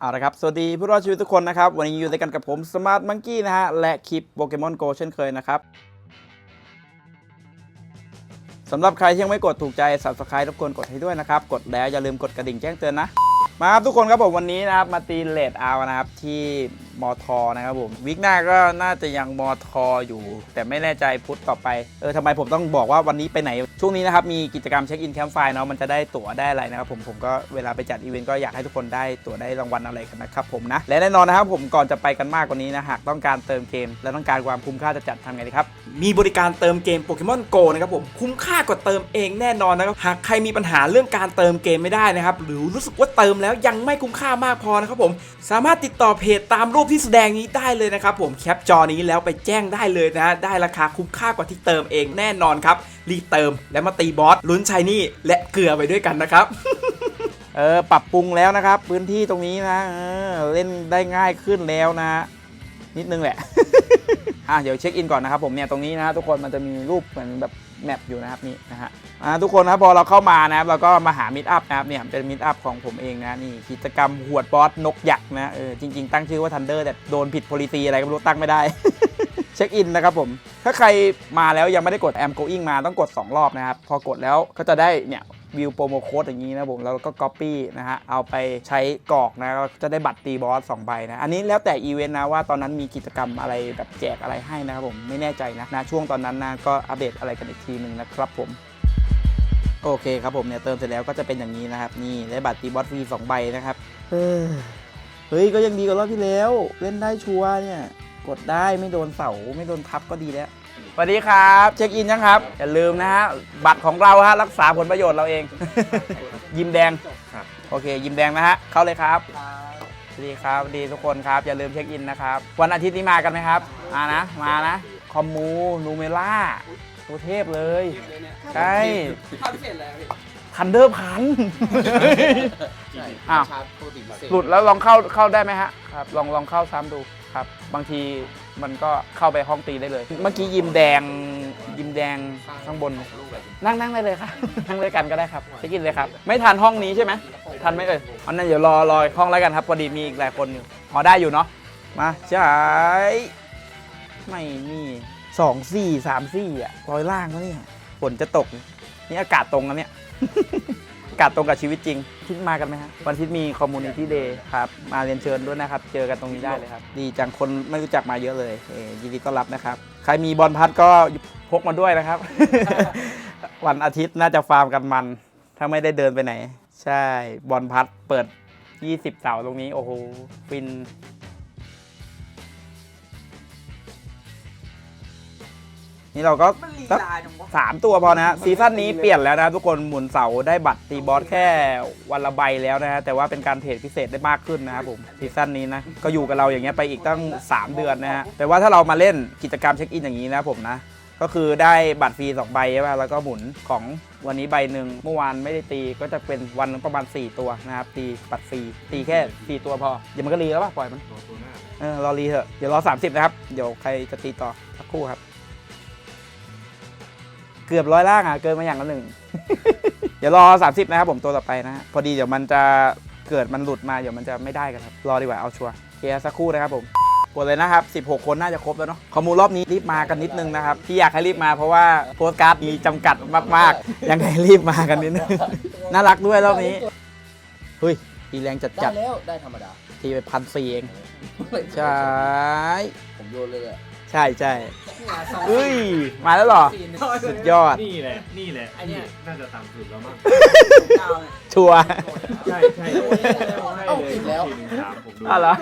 เอาละครับ สวัสดีผู้รอดชีวิตทุกคนนะครับ วันนี้อยู่ด้วยกันกับผมสมาร์ทมังกี้นะฮะ และคลิปโปเกมอนโกเช่นเคยนะครับสำหรับใครที่ยังไม่กดถูกใจ subscribe รบกวนกดให้ด้วยนะครับ กดแล้วอย่าลืมกดกระดิ่งแจ้งเตือนนะ มาครับทุกคนครับผมวันนี้นะครับ มาตีเลดเอานะครับ ที่ มอทอนะครับผมวิกหน้าก็น่าจะยังมอทออยู่ แต่ไม่แน่ใจพุธต่อไปเออทำไมผมต้องบอกว่าวันนี้ไปไหน ช่วงนี้นะครับมีกิจกรรมเช็คอินแคมป์ไฟเนาะมันจะได้ตั๋วได้อะไรนะครับผมผมก็เวลาไปจัดอีเวนต์ก็อยากให้ทุกคนได้ตั๋วได้รางวัลอะไรกันนะครับผมนะและแน่นอนนะครับผมก่อนจะไปกันมากกว่านี้นะหากต้องการเติมเกม และต้องการความคุ้มค่าจะจัดทำไงดีครับมีบริการเติมเกมโปเกมอนโกนะครับผมคุ้มค่ากว่าเติมเองแน่นอนนะครับหากใครมีปัญหาเรื่องการเติมเกมไม่ได้นะครับหรือรู้สึกว่าเติมแล้วยังไม่คุ้มค่ามากพอนะครับผมสามารถติดต่อเพจตามรูปที่แสดงนี้ได้เลยนะครับผมแคปจอนี้แล้วไปแจ้งได้เลยนะได้ราคาคุ้มค่ากว่าที่เติมเองแน่นอนครับรีเติมและมาตีบอสลุ้นชายนี่และเกลือไปด้วยกันนะครับเออปรับปรุงแล้วนะครับ พื้นที่ตรงนี้นะเออเล่นได้ง่ายขึ้นแล้วนะ นิดนึงแหละ อะเดี๋ยวเช็คอินก่อนนะครับผมเนี่ยตรงนี้นะทุกคนมันจะมีรูปเหมือนแบบ แมปอยู่นะครับนี่นะฮะทุกคนนะครับพอเราเข้ามานะครับเราก็มาหามิดอัพนะครับเนี่ยเป็นมิดอัพของผมเองนะนี่กิจกรรมหวดบอสนกหยักษ์นะเออจริง ๆ ตั้งชื่อว่าทันเดอร์แต่โดนผิดโพลิซีอะไรก็ไม่รู้ตั้งไม่ได้เช็คอินนะครับผมถ้าใครมาแล้วยังไม่ได้กดแอมโกอิงมาต้องกด 2 รอบนะครับ พอกดแล้วก็จะได้เนี่ย วิวโปรโมโค้ดอย่างนี้นะผมแล้วก็ Copy นะฮะเอาไปใช้กรอกนะก็จะได้บัตรตีบอส2ใบนะอันนี้แล้วแต่อีเวนต์นะว่าตอนนั้นมีกิจกรรมอะไรแบบแจกอะไรให้นะครับผมไม่แน่ใจนะนะช่วงตอนนั้นนะก็อัปเดตอะไรกันอีกทีหนึ่งนะครับผมโอเคครับผมเนี่ยเติมเสร็จแล้วก็จะเป็นอย่างนี้นะครับ นี่ได้บัตรตีบอสฟรี2ใบนะครับเฮ้ยก็ยังดีกว่ารอบที่แล้ว เล่นได้ชัวร์เนี่ย กดได้ไม่โดนเสาไม่โดนทับก็ดีแล้ว วัสดีครับ เช็คอินยังครับ อย่าลืมนะฮะ บัตรของเราฮะ รักษาผลประโยชน์เราเอง ยิมแดง โอเค ยิมแดงนะฮะ เข้าเลยครับ สวัสดีครับสวัสดีทุกคนครับ อย่าลืมเช็คอินนะครับ วันอาทิตย์นี้มากันไหมครับ มานะ มานะ คอมมูนูเมล่าตัวเทพเลย ใช่ภาพพิเศษเลยพี่ทันเดอร์พันอ้าวชาร์จปกติพิเศษหลุดแล้วลองเข้าเข้าได้ไหมฮะ ครับ ลองลองเข้าซ้ำดูครับ บางที มันก็เข้าไปห้องตีได้เลย เมื่อกี้ยิมแดงยิมแดงข้างบน นั่งนั่งได้เลยครับนั่งด้วยกันก็ได้ครับไปกินเลยครับ ไม่ทันห้องนี้ใช่ไหมทันไหมเอ่ยอันนั้นเดี๋ยวรอรอห้องแล้วกันครับพอดีมีอีกหลายคนอยู่พอได้อยู่เนาะมาใช้ไม่มีสองสี่สามสี่อะรอยล่างแล้วเนี่ยฝนจะตก นี่อากาศตรงนะเนี่ย กาศตรงกับชีวิตจริงทิศมากันไหมฮะวันอาทิตย์มีคอมมูนิตี้เดย์ครับมาเรียนเชิญด้วยนะครับ เจอกันตรงนี้ได้เลยครับ ดีจังคนไม่รู้จักมาเยอะเลยเอ่อยินดีต้อนรับนะครับ ใครมีบอลพัดก็พกมาด้วยนะครับ วันอาทิตย์น่าจะฟาร์มกันมัน ถ้าไม่ได้เดินไปไหน ใช่บอลพัดเปิด 20 เสาตรงนี้ โอ้โห ฟิน นี่เราก็มันลีสักลาจังวะสามตัวพอนะฮะซีซั่นนี้เปลี่ยนแล้วนะทุกคนหมุนเสาได้บัตรตีบอสแค่วันละใบแล้วนะฮะแต่ว่าเป็นการเทรดพิเศษได้มากขึ้นนะครับผมซีซั่นนี้นะก็อยู่กับเราอย่างเงี้ยไปอีกตั้ง 3 เดือนนะฮะแต่ว่าถ้าเรามาเล่นกิจกรรมเช็คอินอย่างนี้นะผมนะ ก็คือได้บัตรฟรี2ใบใช่ป่ะแล้วก็หมุนของวันนี้ใบหนึ่งเมื่อวานไม่ได้ตีก็จะเป็นวันหนึงประมาณ 4 ตัวนะครับตีบัตรฟรีตีแค่4ตัวพอเดี๋ยวมันก็รีแล้วป่ะปล่อยมัน เออรอรีเถอะ เดี๋ยวรอ 30 นะครับ เดี๋ยวใครจะตีต่อสักครู่ครับ เกือบร้อยล่างอะเกินมาอย่างละหนึ่ง เดี๋ยวรอ 30 นะครับผมตัวต่อไปนะฮะพอดีเดี๋ยวมันจะเกิดมันหลุดมาเดี๋ยวมันจะไม่ได้กันครับ รอดีกว่าเอาชัวร์เคลียร์สักครู่นะครับผมกดเลยนะครับ 16 คนน่าจะครบแล้วเนาะข้อมูลรอบนี้รีบมากันนิดนึงนะครับ ที่อยากให้รีบมาเพราะว่าโพสต์การ์ดมีจำกัดมากๆ ยังไงรีบมากันนิดนึง น่ารักด้วยรอบนี้ เฮ้ยตีแรงจัดได้จัดแล้วได้ธรรมดาๆตีไปพันสี่เอง ใช่ ผมโยนเลยอะ ใช่ใช่เอ้ย มาแล้วเหรอ สุดยอด นี่แหละ นี่แหละไอ้เนี่ยน่าจะต่ำสุดแล้วมั้ง ชัวร์ ใช่ใช่เอ้าอีกแล้ว ทีหนึ่งสามผมดูอ้าวเหรอ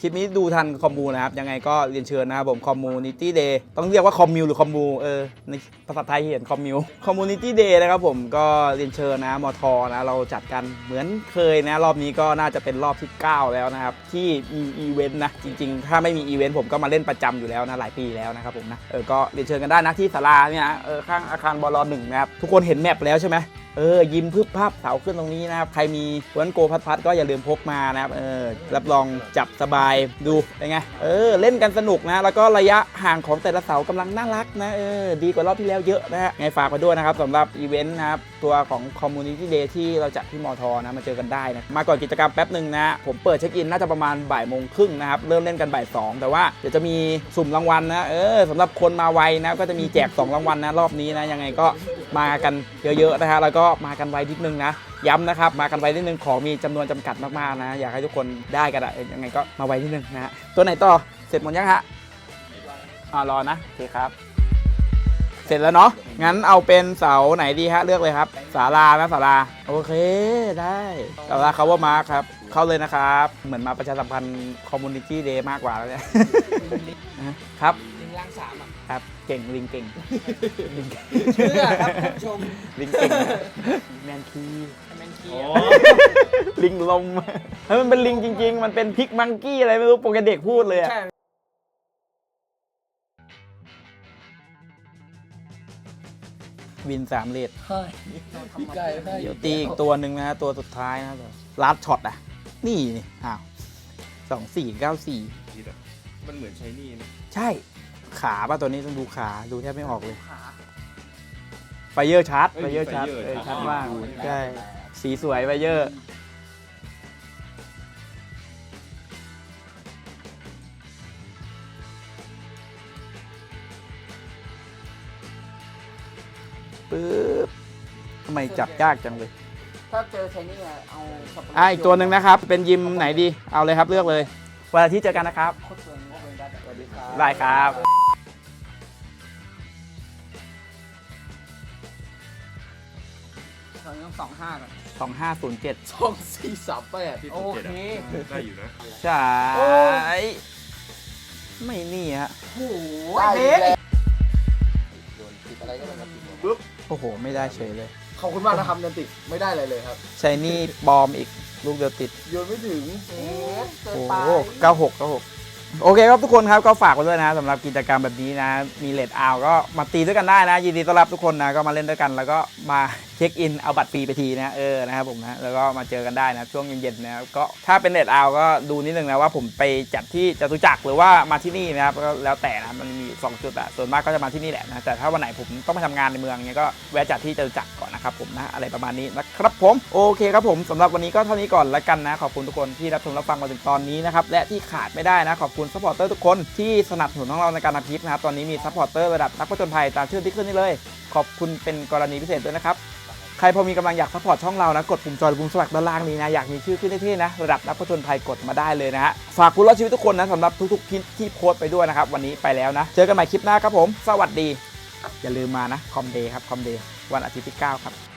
คลิปนี้ดูทันคอมมูนะครับ ยังไงก็เรียนเชิญนะครับผมคอมมูนิตี้เดย์ต้องเรียกว่าคอมมิวหรือคอมมูเออในภาษาไทยเขียนคอมมิวคอมมูนิตี้เดย์นะครับผมก็เรียนเชิญนะมทนะเราจัดกันเหมือนเคยนะ รอบนี้ก็น่าจะเป็นรอบที่ 9 แล้วนะครับ ที่มีอีเวนต์นะ จริง ๆ ถ้าไม่มีอีเวนต์ผมก็มาเล่นประจำอยู่แล้วนะหลายปีแล้วนะครับผมนะเออก็เรียนเชิญกันได้นะที่ศาลาเนี่ยเออข้างอาคารบลหนึ่งนะครับทุกคนเห็นแมปแล้วใช่ไหม เออยิ้มพึบภาพเสาขึ้นตรงนี้นะครับ ใครมีวันโกพัดพัดก็อย่าลืมพกมานะครับเออรับรองจับสบายดูเป็นไงเออเล่นกันสนุกนะ แล้วก็ระยะห่างของแต่ละเสากำลังน่ารักนะเออดีกว่ารอบที่แล้วเยอะนะฮะไงฝากไปด้วยนะครับสำหรับอีเวนต์นะครับตัวของ Community Day ที่เราจัดที่มอทอนะมาเจอกันได้นะมาก่อนกิจกรรมแป๊บหนึ่งนะผมเปิดเช็คอินน่าจะประมาณบ่ายโมงครึ่งนะครับเริ่มเล่นกันบ่ายสองแต่ว่าเดี๋ยวจะมีสุ่มรางวัลนะเออสำหรับคนมาไวนะก็จะมีแจกสองรางวัลนะรอบนี้นะยังไงก็ มากันเยอะๆนะฮะแล้วก็มากันไวนิดนึงนะ ย้ำนะครับ มากันไวนิดนึงของมีจำนวนจำกัดมากๆนะ อยากให้ทุกคนได้กันอะยังไงก็มาไวนิดนึงนะฮะตัวไหนต่อเสร็จหมดยังฮะอ่ารอนะโอเคครับ เสร็จแล้วเนาะงั้นเอาเป็นเสาไหนดีฮะเลือกเลยครับศาลานะศาลาโอเคได้ศาลา cover mark ครับเข้าเลยนะครับ เหมือนมาประชาสัมพันธ์ community day มากกว่าแล้วเนี่ยครับลิงล่างสามอะ ครับเก่งลิงเก่งลิงเก่งเชื่อครับคุณผู้ชมลิงเก่งแมนคีแมนคีโอ้ลิงลมเฮ้ยมันเป็นลิงจริง ๆ มันเป็นพิกมังกี้อะไรไม่รู้โปรแกรมเด็กพูดเลยอะ ใช่วินสามเลดเฮ้ยพี่ไก่ให้เดี๋ยวตีอีกตัวหนึ่งนะฮะตัวสุดท้ายนะลาดช็อตอะ นี่นี่อ้าวสองสี่เก้าสี่ผิดอะมันเหมือนใช้นี่นะใช่ ขาป่ะตัวนี้ต้องดูขาดูแทบไม่ออกเลยขา ไฟเยอร์ชาร์จไฟเยอร์ชาร์จเออชัดมาก ใช่สีสวยไฟเยอร์ ปึ๊บทำไมจับยากจังเลย ถ้าเจอใช้นี่อะเอาสับปะรดอะอีกตัวหนึ่งนะครับ เป็นยิมไหนดี เอาเลยครับเลือกเลยวันอาทิตย์เจอกันนะครับ โคตรเปลืองงบเลยนะสวัสดีครับ ได้ครับ อนนี้ต้องสองห้าก่อน2507 สองสี่สามแปดที่โอสุดเจ็ดเคอะได้อยู่นะใช่ไม่นี่ฮะ โอ้โหได้เบอีกสแล้วโดนติดอะไรก็ได้ครับติดโอ้โห ไม่ได้เฉยเลย ขอบคุณมากนะครับยันติดไม่ได้อะไรเลยครับใช้นี่บอมอีกลูกเดียวติด โยนไม่ถึงเบสเกินโอ้ไปโห96 96 โอเคครับทุกคนครับก็ฝากไว้ด้วยนะสำหรับกิจกรรมแบบนี้นะ มีเลดอาวก็มาตีด้วยกันได้นะ ยินดีต้อนรับทุกคนนะก็มาเล่นด้วยกัน แล้วก็มาเช็คอินเอาบัตรฟรีไปทีนะเออนะครับผมนะแล้วก็มาเจอกันได้นะช่วงเย็นๆนะครับก็ถ้าเป็นเลดอาวก็ดูนิดนึงนะว่าผมไปจัดที่จตุจักรหรือว่ามาที่นี่นะครับก็แล้วแต่นะมันมีสองจุดอะส่วนมากก็จะมาที่นี่แหละนะแต่ถ้าวันไหนผมต้องไปทำงานในเมืองเนี้ยก็แวะจัดที่จตุจักรก่อนนะครับผมนะอะไรประมาณนี้นะครับผมโอเคครับผมสำหรับวันนี้ก็เท่านี้ก่อนละกันนะขอบคุณทุกคนที่รับชมรับฟังมาถึงตอนนี้นะครับและที่ขาดไม่ได้นะขอบคุณซัพพอร์เตอร์ทุกคนที่สนับสนุนของเราในการทำคลิปนะครับ ตอนนี้มีซัพพอร์เตอร์ระดับนักผจญภัยตามชื่อที่ขึ้นนี่เลย ขอบคุณเป็นกรณีพิเศษด้วยนะครับ ใครพอมีกำลังอยากซัพพอร์ตช่องเรานะ กดปุ่มจอยปุ่มสมัครด้านล่างนี้นะ อยากมีชื่อขึ้นเท่ๆนะ ระดับนักผจญภัยกดมาได้เลยนะฮะ ฝากคุณรอดชีวิตทุกคนนะสำหรับทุกๆคลิปที่โพสต์ไปด้วยนะครับ วันนี้ไปแล้วนะ เจอกันใหม่คลิปหน้าครับผม สวัสดี อย่าลืมมานะคอมเดย์ครับคอมเดย์วันอาทิตย์ที่ 9 ครับ